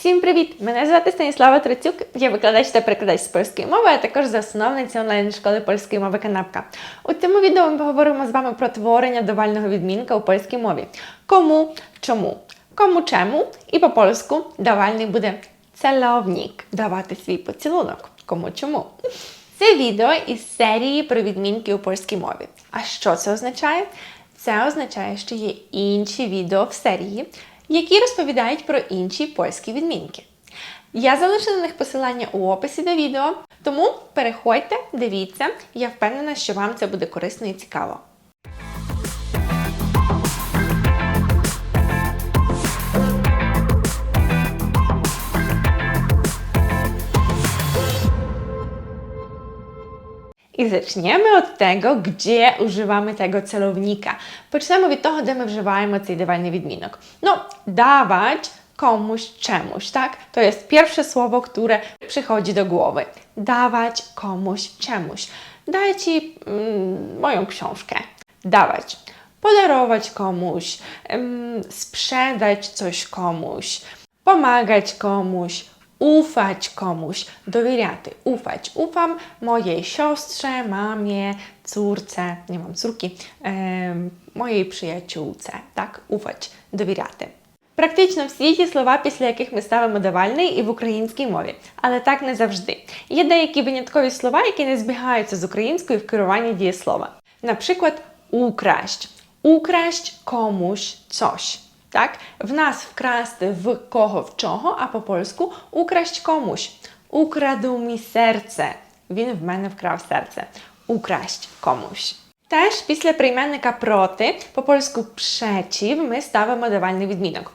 Всім привіт! Мене звати Станіслава Троцюк, я викладач та перекладач з польської мови, а також засновниця онлайн-школи польської мови Канапка. У цьому відео ми поговоримо з вами про творення давального відмінка у польській мові. Кому, чому, кому чему і по польську давальний буде целовник давати свій поцілунок. Кому чому. Це відео із серії про відмінки у польській мові. А що це означає? Це означає, що є інші відео в серії, які розповідають про інші польські відмінки. Я залишу на них посилання у описі до відео, тому переходьте, дивіться, я впевнена, що вам це буде корисно і цікаво. I zaczniemy od tego, gdzie używamy tego celownika. Почнемо від того, де ми вживаємо цей давальний відмінок. No, dawać komuś czemuś, tak? To jest pierwsze słowo, które przychodzi do głowy. Dawać komuś czemuś. Daję Ci mm, moją książkę. Dawać. Podarować komuś, ym, sprzedać coś komuś, pomagać komuś, ufać komuś, dowierяти, ufać. Ufam mojej siostrze, mamie, córce, nie mam córki, em, mojej przyjaciółce, tak? Ufać, довіряти. Практично всі ті слова, після яких ми ставимо давальний і в українській мові, але так не завжди. Є деякі виняткові слова, які не збігаються з українською в керуванні дієслова. Наприклад, украсть. Украсть комусь coś. Так? В нас вкрасти в кого в чого, а по польську украсть комусь. Украду мій серце. Він в мене вкрав серце. Украсть комусь. Теж після прийменника проти, по польську przeciw, ми ставимо давальний відмінок.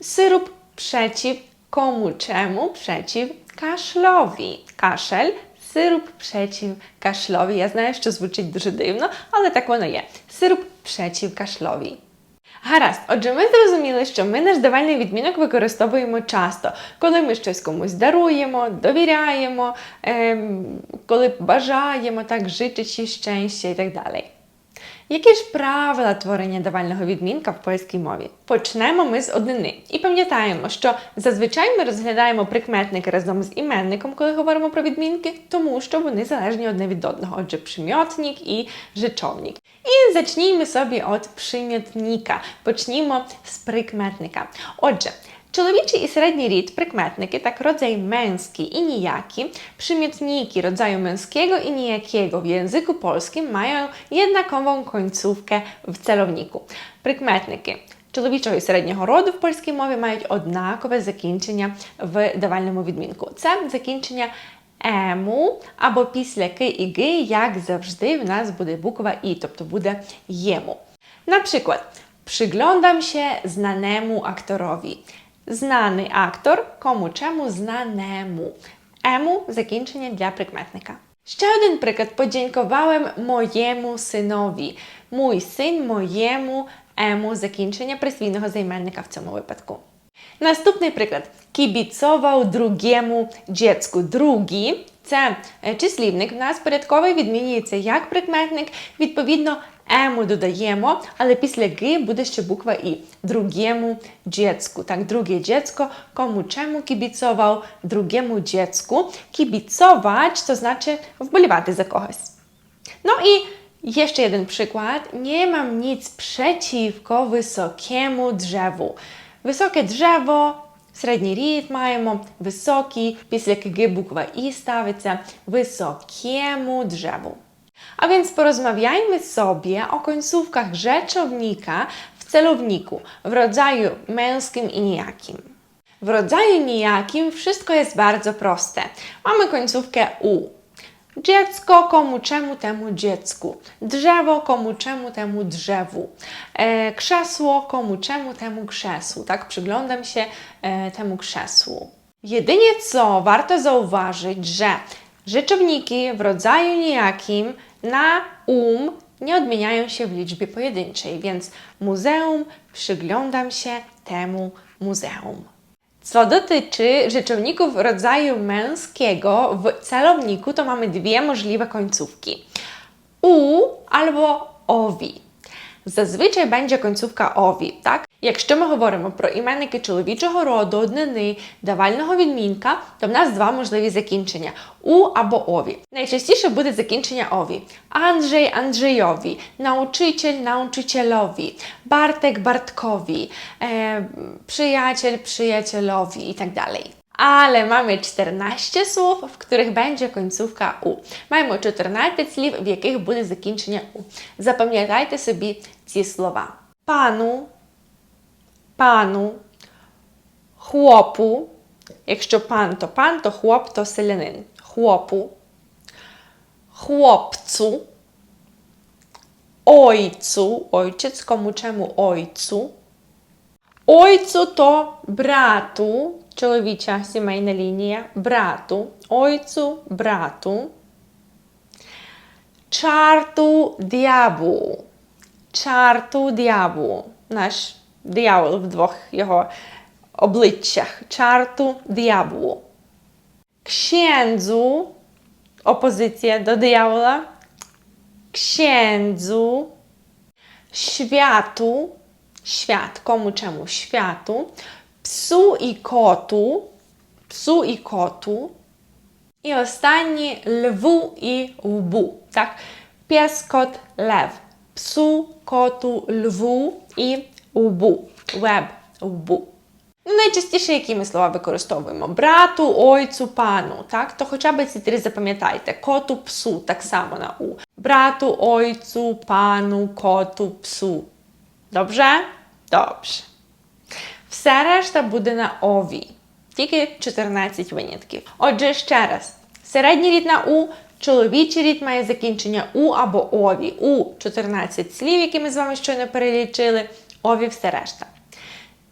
Сироп przeciw кому чему, przeciw кашлові. Кашель, сироп przeciw кашлові. Я знаю, що звучить дуже дивно, але так воно є. Сироп przeciw кашлові. Гаразд, отже, ми зрозуміли, що ми наш давальний відмінок використовуємо часто, коли ми щось комусь даруємо, довіряємо, ем, коли бажаємо, так, жити чи щастя і так далі. Які ж правила творення давального відмінка в польській мові? Почнемо ми з однини. І пам'ятаємо, що зазвичай ми розглядаємо прикметники разом з іменником, коли говоримо про відмінки, тому що вони залежні одне від одного. Отже, przymiotnik і rzeczownik. І зачнімо собі від przymiotnika. Почнімо з прикметника. Отже, Чоловічий і середній рід прикметники, так rodzaj męski i nijaki, przymiotniki rodzaju męskiego i nijakiego w języku polskim mają jednakową końcówkę w celowniku. Прикметники чоловічого і середнього роду в польській мові мають однакове закінчення в давальному відмінку. Це закінчення ему або після ки і ги, як завжди, в нас буде буква і, тобто буде єму. Наприклад, przyglądam się znanemu aktorowi. Знаний актор, кому чему знанему. Ему закінчення для прикметника. Ще один приклад. Подякувałem моєму синові. Мій син моєму ему закінчення присвійного займенника в цьому випадку. Наступний приклад. Кібіцовав другому dziecku. Другі це е, числівник. В нас порядковий відмінюється як прикметник. Відповідно, ему додаємо, але після ги буде ще буква і. Другому dziecku. Так, drugie dziecko. Komu czemu kibicował drugiemu dziecku? Kibicować to znaczy wboliewać za kogoś. No i jeszcze jeden przykład. Nie mam nic przeciwko wysokiemu drzewu. Wysokie drzewo, середній рід маємо, високий, після КГ буква І ставиться високому drzewу. A więc porozmawiajmy sobie o końcówkach rzeczownika w celowniku w rodzaju męskim i nijakim. W rodzaju nijakim wszystko jest bardzo proste. Mamy końcówkę u. Dziecko komu czemu temu dziecku. Drzewo komu czemu temu drzewu. E, krzesło komu czemu temu krzesłu. Tak, przyglądam się e, temu krzesłu. Jedynie co warto zauważyć, że rzeczowniki w rodzaju nijakim na um nie odmieniają się w liczbie pojedynczej, więc muzeum przyglądam się temu muzeum. Co dotyczy rzeczowników rodzaju męskiego w celowniku, to mamy dwie możliwe końcówki. U albo owi. Zazwyczaj będzie końcówka owi, tak? Якщо ми говоримо про іменники чоловічого роду, однини, давального відмінка, то в нас два можливі закінчення у або ові. Найчастіше буде закінчення ові. Анджей Анджейові, научитель научителові, Бартек Барткові, е, przyjaciel przyjacielowi i tak dalej. Ale mamy 14 słów, w których będzie końcówka u. Маємо 14 слів, в яких буде закінчення у. Запам'ятайте собі ці слова. Пану, пану, хлопу. Якщо пан, то пан, то хлоп, то селянин. Хлопу, хлопцу, ojcu, ojciec, komu czemu ojcu. Ojcu to bratu, чоловіча сімейна лінія, брату, ojcu, брату. Czartu diabłu. Czartu diabłu. Наш диявол в двох його обличчях. Czartu diabłu. Księdzu, опозиція до диявола. Księdzu. Światu. Świat. Komu czemu? Światu. Psu i kotu. Psu i kotu. І останні льву і лбу. Так? Pies, kot, lew. Psu, kotu, lwu і лбу. Леб, лбу. Ну, найчастіше, які ми слова використовуємо: брату, ойцу, пану. Так? То хоча б ці три запам'ятайте. Коту, псу, так само на У. Брату, ойцу, пану, коту, псу. Добре? Добре. Все решта буде на ові. Тільки 14 винятків. Отже, ще раз. Середній рід на У, чоловічий рід має закінчення У або ові. У 14 слів, які ми з вами щойно перелічили, ові все решта.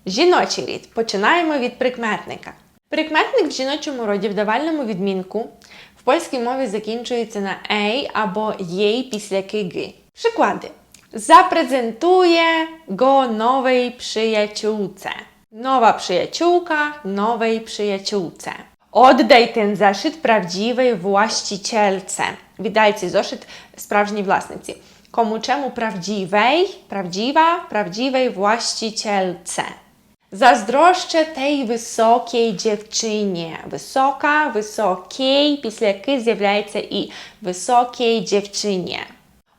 Жіночий рід. Починаємо від прикметника. Прикметник в жіночому роді в давальному відмінку в польській мові закінчується на ей або єй після киги. Przykłady. Zaprezentuje go nowej przyjaciółce. Nowa przyjaciółka nowej przyjaciółce. Oddaj ten zeszyt prawdziwej właścicielce. Віддайте зошит справжній власниці. Кому чему prawdziwej, prawdziwa, prawdziwej właścicielce. Zazdroszczę tej wysokiej dziewczynie. Wysoka, wysokiej, після ки з'являється і wysokiej dziewczynie.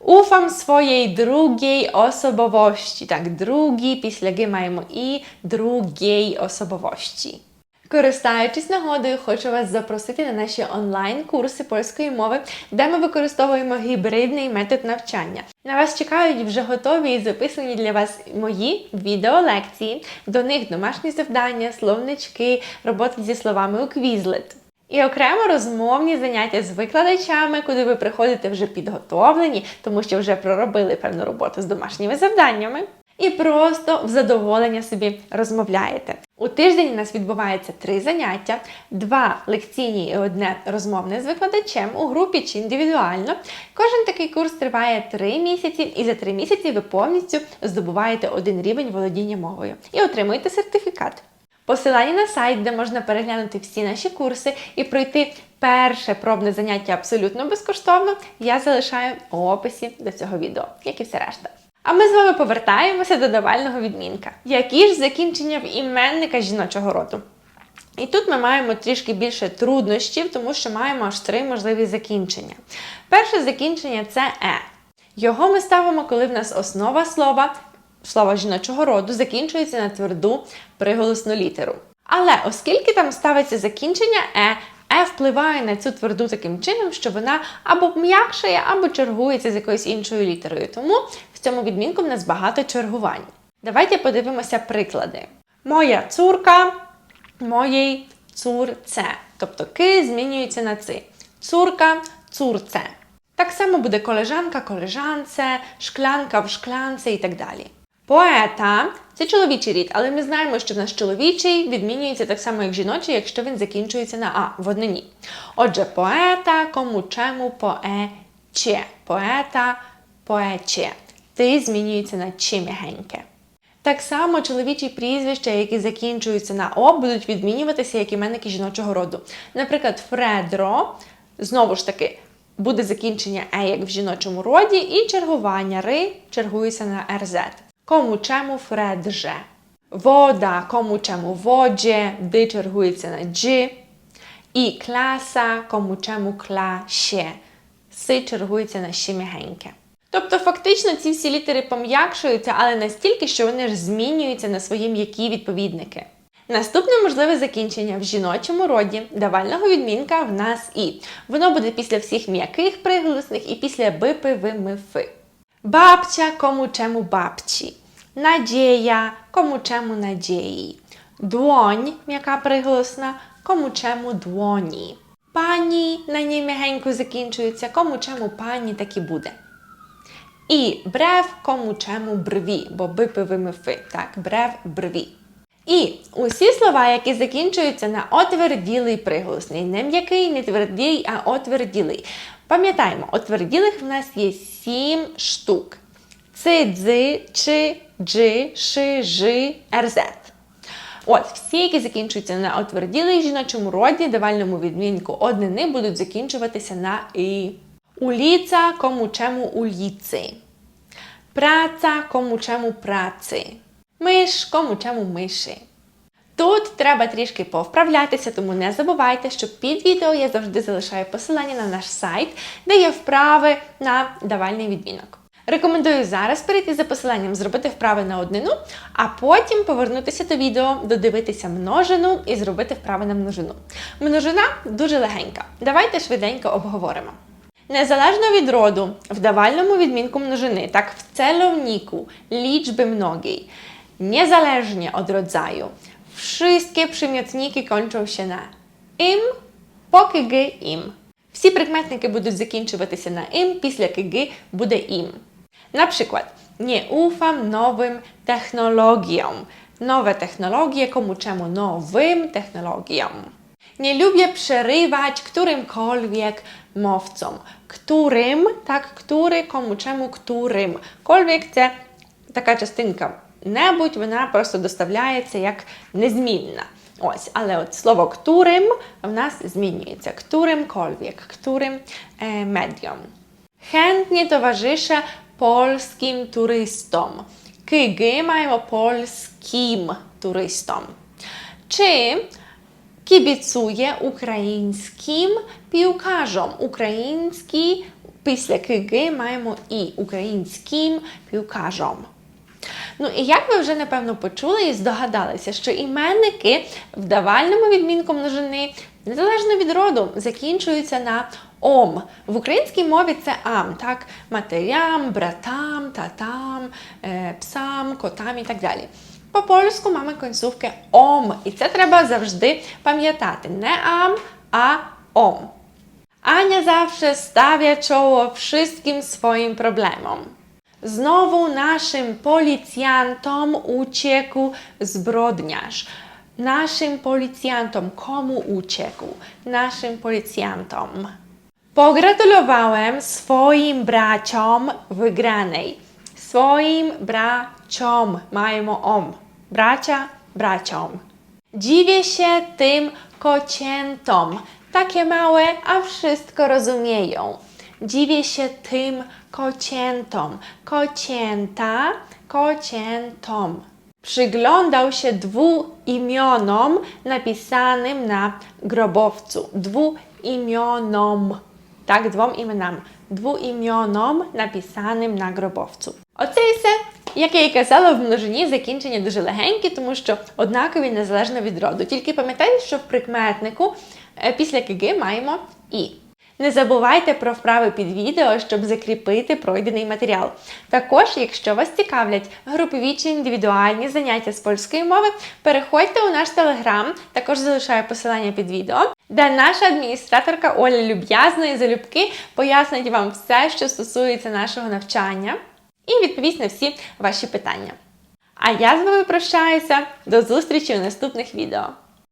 Ufam swojej drugiej osobowości. Tak, drugi, після ги маємо і другій особовості. Користаючись нагодою, хочу вас запросити на наші онлайн-курси польської мови, де ми використовуємо гібридний метод навчання. На вас чекають вже готові і записані для вас мої відеолекції, до них домашні завдання, словнички, роботи зі словами у Quizlet. І окремо розмовні заняття з викладачами, куди ви приходите вже підготовлені, тому що вже проробили певну роботу з домашніми завданнями. І просто в задоволення собі розмовляєте. У тиждень у нас відбувається три заняття: два лекційні і одне розмовне з викладачем у групі чи індивідуально. Кожен такий курс триває три місяці, і за три місяці ви повністю здобуваєте один рівень володіння мовою і отримуєте сертифікат. Посилання на сайт, де можна переглянути всі наші курси і пройти перше пробне заняття абсолютно безкоштовно, я залишаю у описі до цього відео, як і все решта. А ми з вами повертаємося до давального відмінка. Які ж закінчення в іменника жіночого роду? І тут ми маємо трішки більше труднощів, тому що маємо аж три можливі закінчення. Перше закінчення це е. Його ми ставимо, коли в нас основа слова, слова жіночого роду, закінчується на тверду приголосну літеру. Але оскільки там ставиться закінчення е, е впливає на цю тверду таким чином, що вона або м'якшає, або чергується з якоюсь іншою літерою. Тому в цьому відмінку в нас багато чергувань. Давайте подивимося приклади. Моя цурка, моїй цурце. Тобто ки змінюється на ци. Цурка, цурце. Так само буде колежанка, колежанце, шклянка в шклянце і так далі. Поета це чоловічий рід, але ми знаємо, що в нас чоловічий відмінюється так само, як жіночий, якщо він закінчується на А в однині. Отже, поета, кому чему поече. Поета, поече. Ти змінюється на чи. Так само чоловічі прізвища, які закінчуються на О, будуть відмінюватися як іменники жіночого роду. Наприклад, Фредро, знову ж таки, буде закінчення Е, як в жіночому роді, і чергування Ри чергується на РЗ. Кому чему Фредже. Woda, komu czemu wodzie, dy czергується на дж. І класа, кому чему клаще. Си чергується на ще м'ягеньке. Тобто, фактично, ці всі літери пом'якшуються, але настільки, що вони ж змінюються на свої м'які відповідники. Наступне можливе закінчення в жіночому роді давального відмінка в нас і. Воно буде після всіх м'яких приголосних і після бипи, вими, фи. Бабця, кому чему бабці. Надія, кому чему надії. Донь, м'яка приголосна, кому чему дwoні. Пані на ній м'ягенько закінчується, кому чему пані так і буде. І брев, кому чему брві, бо вимифи. Так, брев брві. І усі слова, які закінчуються на отверділий приголосний, не м'який, не твердий, а отверділий. Пам'ятаємо, отверділих в нас є сім штук: ци, дзи, чи, джи, ши, жи, ерзет. От, всі, які закінчуються на отверділий жіночому роді, давальному відмінку однини будуть закінчуватися на і. Уліца, кому чему уліци. Праця, кому чему праці. Миш, кому чему миші. Тут треба трішки повправлятися, тому не забувайте, що під відео я завжди залишаю посилання на наш сайт, де є вправи на давальний відмінок. Рекомендую зараз перейти за посиланням, зробити вправи на однину, а потім повернутися до відео, додивитися множину і зробити вправи на множину. Множина дуже легенька. Давайте швиденько обговоримо. Незалежно від роду, в давальному відмінку множини, так в celowniku liczby mnogiej, niezależnie od rodzaju, wszystkie przymiotniki kończą się na im, поки ги ім. Всі прикметники будуть закінчуватися на ім, після киги буде ім. Наприклад, nie ufam nowym technologiom. Nowe technologie, komu czemu nowym technologiom. Nie lubię przerywać którymkolwiek mowcom. Którym, tak, który, komu czemu, którym. Колвік це така частинка небудь, вона просто доставляється як незмінна. Ось, але от слово którym в нас змінюється. Którymkolwiek, którym е, medium. Chętnie towarzyszę polskim turystom. Kygy маємо polskim turystom. Czy kibicuję українським piłkarzom? Українські після киги маємо і українським piłkarzom. Ну і як ви вже напевно почули і здогадалися, що іменники в давальному відмінку множини, незалежно від роду, закінчуються на ом. В українській мові це ам, так? Матерям, братам, татам, е, псам, котам і так далі. По польську mamy końcówkę om, і це треба завжди пам'ятати. Не ам, а ом. Ania zawsze stawia czoło wszystkim swoim problemom. Znowu naszym policjantom uciekł zbrodniarz. Naszym policjantom. Komu uciekł? Naszym policjantom. Pogratulowałem swoim braciom wygranej. Swoim braciom. Mają om. Bracia, braciom. Dziwię się tym kociętom. Takie małe, a wszystko rozumieją. Dziwię się tym kociętom. Kocięta, kociętom. Przyglądał się dwuimionom napisanym na grobowcu. Dwuimionom. Так, двом іменам. Двуім'яном написаним на гробовцю. Оце і все. Як я і казала, в множині закінчення дуже легенькі, тому що однакові незалежно від роду. Тільки пам'ятайте, що в прикметнику е, після киги маємо і. Не забувайте про вправи під відео, щоб закріпити пройдений матеріал. Також, якщо вас цікавлять групові чи індивідуальні заняття з польської мови, переходьте у наш телеграм, також залишаю посилання під відео, де наша адміністраторка Оля Люб'язна і залюбки пояснить вам все, що стосується нашого навчання, і відповість на всі ваші питання. А я з вами прощаюся. До зустрічі у наступних відео.